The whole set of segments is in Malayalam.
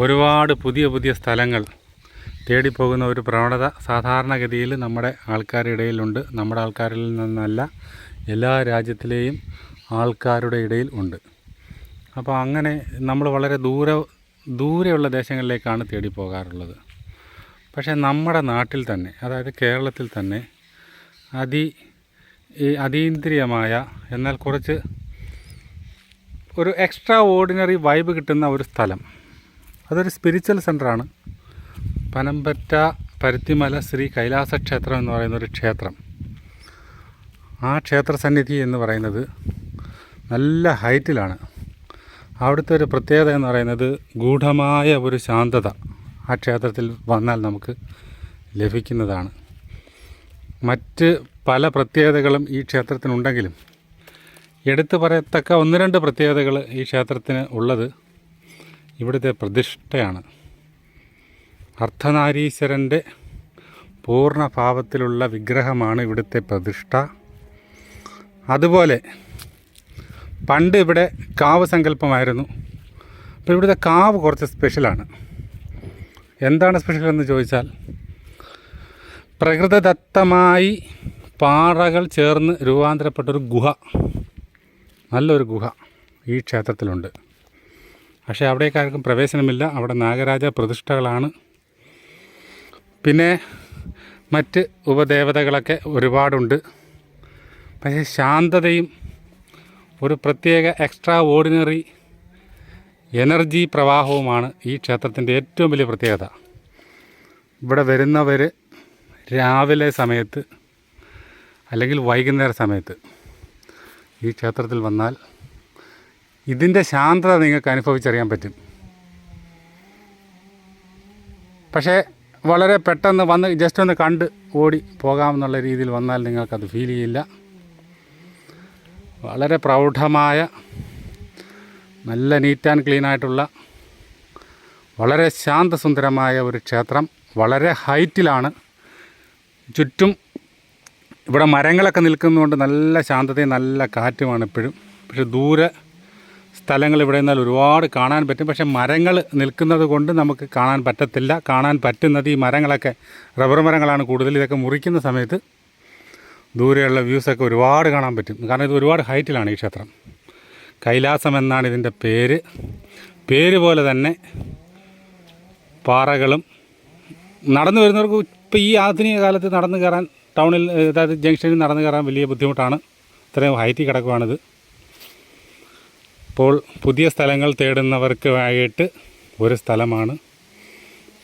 ഒരുപാട് പുതിയ പുതിയ സ്ഥലങ്ങൾ തേടിപ്പോകുന്ന ഒരു പ്രവണത സാധാരണഗതിയിൽ നമ്മുടെ ആൾക്കാരുടെ ഇടയിലുണ്ട് നമ്മുടെ ആൾക്കാരിൽ നിന്നല്ല എല്ലാ രാജ്യത്തിലെയും ആൾക്കാരുടെ ഇടയിൽ ഉണ്ട്. അപ്പോൾ അങ്ങനെ നമ്മൾ വളരെ ദൂര ദൂരെയുള്ള ദേശങ്ങളിലേക്കാണ് തേടിപ്പോകാറുള്ളത്. പക്ഷേ നമ്മുടെ നാട്ടിൽ തന്നെ അതായത് കേരളത്തിൽ തന്നെ അതി അതീന്ദ്രിയമായ എന്നാൽ കുറച്ച് ഒരു എക്സ്ട്രാ ഓർഡിനറി വൈബ് കിട്ടുന്ന ഒരു സ്ഥലം അതൊരു സ്പിരിച്വൽ സെന്ററാണ് പനമ്പറ്റ പരുത്തിമല ശ്രീ കൈലാസ ക്ഷേത്രം എന്ന് പറയുന്ന ഒരു ക്ഷേത്രം. ആ ക്ഷേത്ര സന്നിധി എന്ന് പറയുന്നത് നല്ല ഹൈറ്റിലാണ് അവിടുത്തെ ഒരു പ്രത്യേകത എന്ന് പറയുന്നത് ഗൂഢമായ ഒരു ശാന്തത ആ ക്ഷേത്രത്തിൽ വന്നാൽ നമുക്ക് ലഭിക്കുന്നതാണ്. മറ്റ് പല പ്രത്യേകതകളും ഈ ക്ഷേത്രത്തിനുണ്ടെങ്കിലും എടുത്തു പറയത്തക്ക ഒന്ന് രണ്ട് പ്രത്യേകതകൾ ഈ ക്ഷേത്രത്തിന് ഉള്ളത് ഇവിടുത്തെ പ്രതിഷ്ഠയാണ്. അർദ്ധനാരീശ്വരന്റെ പൂർണഭാവത്തിലുള്ള വിഗ്രഹമാണ് ഇവിടുത്തെ പ്രതിഷ്ഠ. അതുപോലെ പണ്ട് ഇവിടെ കാവ് സങ്കല്പമായിരുന്നു. അപ്പോൾ ഇവിടുത്തെ കാവ് കുറച്ച് സ്പെഷ്യലാണ്. എന്താണ് സ്പെഷ്യൽ എന്ന് ചോദിച്ചാൽ പ്രകൃതദത്തമായി പാറകൾ ചേർന്ന് രൂപാന്തരപ്പെട്ടൊരു ഗുഹ. നല്ലൊരു ഗുഹ ഈ ക്ഷേത്രത്തിലുണ്ട്. പക്ഷേ അവിടേക്ക് ആർക്കും പ്രവേശനമില്ല. അവിടെ നാഗരാജ പ്രതിഷ്ഠകളാണ്. പിന്നെ മറ്റ് ഉപദേവതകളൊക്കെ ഒരുപാടുണ്ട്. പക്ഷേ ശാന്തതയും ഒരു പ്രത്യേക എക്സ്ട്രാ ഓർഡിനറി എനർജി പ്രവാഹവുമാണ് ഈ ക്ഷേത്രത്തിന്റെ ഏറ്റവും വലിയ പ്രത്യേകത. ഇവിടെ വരുന്നവർ രാവിലെ സമയത്ത് അല്ലെങ്കിൽ വൈകുന്നേര സമയത്ത് ഈ ക്ഷേത്രത്തിൽ വന്നാൽ ഇതിന്റെ ശാന്തത നിങ്ങൾക്ക് അനുഭവിച്ചറിയാൻ പറ്റും. പക്ഷേ വളരെ പെട്ടെന്ന് വന്ന് ജസ്റ്റ് ഒന്ന് കണ്ട് ഓടി പോകാമെന്നുള്ള രീതിയിൽ വന്നാൽ നിങ്ങൾക്കത് ഫീൽ ചെയ്യില്ല. വളരെ പ്രൗഢമായ നല്ല നീറ്റ് ആൻഡ് ക്ലീൻ ആയിട്ടുള്ള വളരെ ശാന്തസുന്ദരമായ ഒരു ക്ഷേത്രം വളരെ ഹൈറ്റിലാണ്. ചുറ്റും ഇവിടെ മരങ്ങളൊക്കെ നിൽക്കുന്നതുകൊണ്ട് നല്ല ശാന്തതയും നല്ല കാറ്റുമാണ് എപ്പോഴും പക്ഷെ ദൂരെ സ്ഥലങ്ങൾ ഇവിടെ നിന്നാൽ ഒരുപാട് കാണാൻ പറ്റും. പക്ഷേ മരങ്ങൾ നിൽക്കുന്നത് കൊണ്ട് നമുക്ക് കാണാൻ പറ്റത്തില്ല. കാണാൻ പറ്റുന്നത് ഈ മരങ്ങളൊക്കെ റബ്ബർ മരങ്ങളാണ് കൂടുതൽ. ഇതൊക്കെ മുറിക്കുന്ന സമയത്ത് ദൂരെയുള്ള വ്യൂസൊക്കെ ഒരുപാട് കാണാൻ പറ്റും. കാരണം ഇത് ഒരുപാട് ഹൈറ്റിലാണ് ഈ ക്ഷേത്രം. കൈലാസം എന്നാണ് ഇതിന്റെ പേര്. പേര് പോലെ തന്നെ പാറകളും നടന്നു വരുന്നവർക്ക് ഇപ്പോൾ ഈ ആധുനിക കാലത്ത് നടന്നു കയറാൻ ടൗണിൽ അതായത് ജംഗ്ഷനിൽ നടന്നു കയറാൻ വലിയ ബുദ്ധിമുട്ടാണ്. ഇത്രയും ഹൈറ്റിൽ കിടക്കുവാണിത്. ഇപ്പോൾ പുതിയ സ്ഥലങ്ങൾ തേടുന്നവർക്ക് ആയിട്ട് ഒരു സ്ഥലമാണ്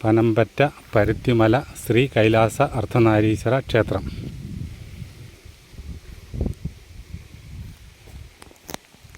പനമ്പറ്റ പരുത്തിമല ശ്രീ കൈലാസ അർദ്ധനാരീശ്വര ക്ഷേത്രം.